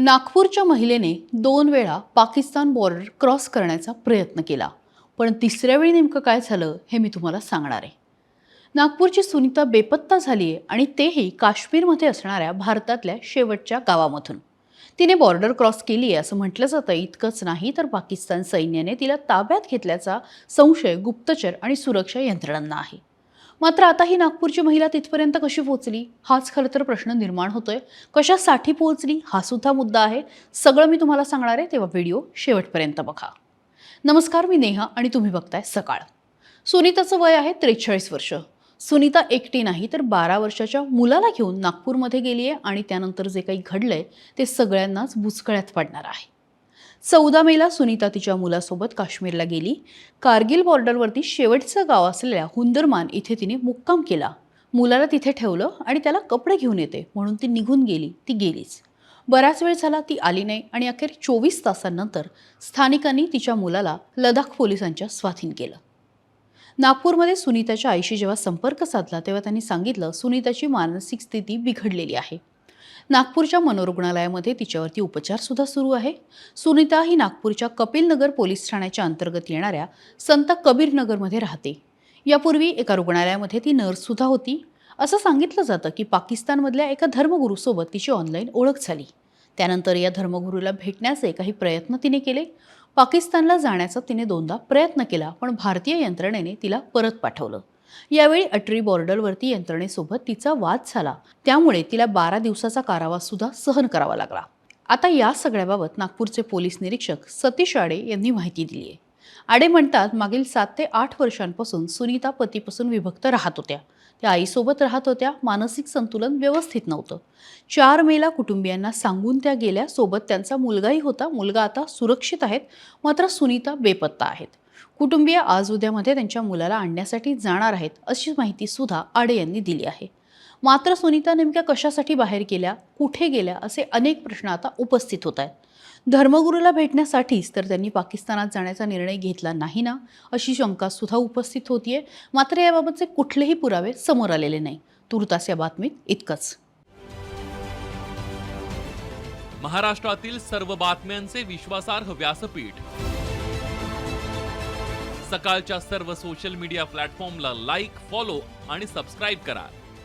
नागपूरच्या महिलेने दोन वेळा पाकिस्तान बॉर्डर क्रॉस करण्याचा प्रयत्न केला. पण तिसऱ्या वेळी नेमकं काय झालं हे मी तुम्हाला सांगणार आहे. नागपूरची सुनीता बेपत्ता झाली आहे आणि तेही काश्मीरमध्ये असणाऱ्या भारतातल्या शेवटच्या गावामधून. तिने बॉर्डर क्रॉस केली आहे असं म्हटलं जातं. इतकंच नाही तर पाकिस्तान सैन्याने तिला ताब्यात घेतल्याचा संशय गुप्तचर आणि सुरक्षा यंत्रणांना आहे. मात्र आता ही नागपूरची महिला तिथपर्यंत कशी पोहोचली हाच खरं तर प्रश्न निर्माण होतोय. कशासाठी पोहोचली हा सुद्धा मुद्दा आहे. सगळं मी तुम्हाला सांगणार आहे तेव्हा व्हिडिओ शेवटपर्यंत बघा. नमस्कार मी नेहा आणि तुम्ही बघताय सकाळ. सुनीताचं वय आहे त्रेचाळीस वर्ष. सुनीता एकटी नाही तर बारा वर्षाच्या मुलाला घेऊन नागपूरमध्ये गेली आहे आणि त्यानंतर जे काही घडलंय ते सगळ्यांनाच बुचकळ्यात पडणार आहे. चौदा मेला सुनीता तिच्या मुलासोबत काश्मीरला गेली. कारगिल बॉर्डरवरती शेवटचं गाव असलेल्या हुंदरमान इथे तिने मुक्काम केला. मुलाला तिथे ठेवलं आणि त्याला कपडे घेऊन येते म्हणून ती निघून गेली. ती गेलीच. बराच वेळ झाला ती आली नाही आणि अखेर चोवीस तासांनंतर स्थानिकांनी तिच्या मुलाला लडाख पोलिसांच्या स्वाधीन केलं. नागपूरमध्ये सुनीताच्या आईशी जेव्हा संपर्क साधला तेव्हा त्यांनी सांगितलं सुनीताची मानसिक स्थिती बिघडलेली आहे. नागपूरच्या मनोरुग्णालयामध्ये तिच्यावरती उपचारसुद्धा सुरू आहे. सुनीता ही नागपूरच्या कपिलनगर पोलीस ठाण्याच्या अंतर्गत येणाऱ्या संत कबीरनगरमध्ये राहते. यापूर्वी एका रुग्णालयामध्ये ती नर्ससुद्धा होती. असं सांगितलं जातं की पाकिस्तानमधल्या एका धर्मगुरूसोबत तिची ऑनलाईन ओळख झाली. त्यानंतर या धर्मगुरूला भेटण्याचे काही प्रयत्न तिने केले. पाकिस्तानला जाण्याचा तिने दोनदा प्रयत्न केला पण भारतीय यंत्रणेने तिला परत पाठवलं. यावेळी अटरी बॉर्डरवरती यंत्रणेसोबत तिचा वाद झाला. त्यामुळे तिला बारा दिवसाचा कारावास सुद्धा सहन करावा लागला. आता या सगळ्याबाबत नागपूरचे पोलीस निरीक्षक सतीश आडे यांनी माहिती दिली आहे आडे म्हणतात मागील सात ते आठ वर्षांपासून सुनीता पतीपासून विभक्त राहत होत्या. त्या आईसोबत राहत होत्या मानसिक संतुलन व्यवस्थित नव्हतं. चार मेला कुटुंबियांना सांगून त्या गेल्या सोबत त्यांचा मुलगाही होता मुलगा आता सुरक्षित आहेत मात्र सुनीता बेपत्ता आहेत. कुटुंबीय आज उद्यामध्ये त्यांच्या मुलाला आणण्यासाठी जाणार आहेत अशी माहिती सुद्धा आडे यांनी दिली आहे. मात्र सुनीता नेमक्या कशासाठी बाहेर गेल्या कुठे गेल्या असे अनेक प्रश्न आता उपस्थित होत आहेत. धर्मगुरूला भेटण्यासाठीच तर त्यांनी पाकिस्तानात जाण्याचा निर्णय घेतला नाही ना अशी शंका सुद्धा उपस्थित होतीये. मात्र याबाबतचे कुठलेही पुरावे समोर आलेले नाही. तुर्तास या बातमीत इतकंच. महाराष्ट्रातील सर्व बातम्यांचे विश्वासार्ह व्यासपीठ. सकाळच्या सर्व सोशल मीडिया प्लॅटफॉर्मला लाईक फॉलो आणि सबस्क्राईब करा.